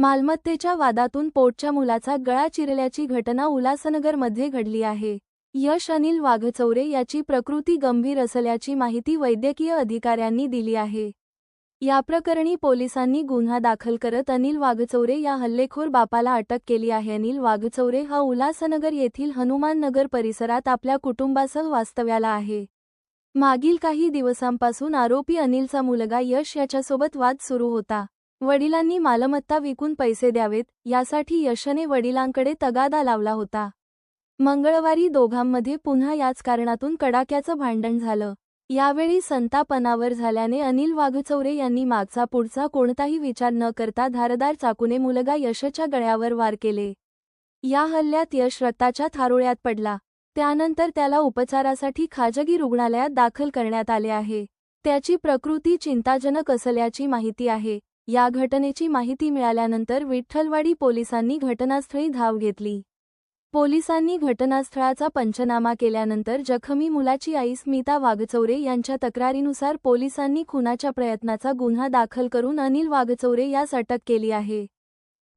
मालमत्तेच्या वादातून पोटच्या मुलाचा गळा चिरल्याची घटना उल्हासनगरमध्ये घडली आहे. यश अनिल वाघचौरे याची प्रकृती गंभीर असल्याची माहिती वैद्यकीय अधिकाऱ्यांनी दिली आहे. याप्रकरणी पोलिसांनी गुन्हा दाखल करत अनिल वाघचौरे या हल्लेखोर बापाला अटक केली आहे. अनिल वाघचौरे हा उल्हासनगर येथील हनुमान नगर परिसरात आपल्या कुटुंबासह वास्तव्याला आहे. मागील काही दिवसांपासून आरोपी अनिलचा मुलगा यश याच्यासोबत वाद सुरू होता. वडिलांनी मालमत्ता विकून पैसे द्यावेत यासाठी यशने वडिलांकडे तगादा लावला होता. मंगळवारी दोघांमध्ये पुन्हा याच कारणातून कडाक्याचं भांडण झालं. यावेळी संतापनावर झाल्याने अनिल वाघचौरे यांनी मागचा पुढचा कोणताही विचार न करता धारदार चाकूने मुलगा यशच्या गळ्यावर वार केले. या हल्ल्यात यश रक्ताच्या थारोळ्यात पडला. त्यानंतर त्याला उपचारासाठी खाजगी रुग्णालयात दाखल करण्यात आले आहे. त्याची प्रकृती चिंताजनक असल्याची माहिती आहे. या घटनेची माहिती मिळाल्यानंतर विठ्ठलवाडी पोलिसांनी घटनास्थळी धाव घेतली. पोलिसांनी घटनास्थळाचा पंचनामा केल्यानंतर जखमी मुलाची आई स्मिता वाघचौरे यांच्या तक्रारीनुसार पोलिसांनी खुनाच्या प्रयत्नाचा गुन्हा दाखल करून अनिल वाघचौरे यास अटक केली आहे.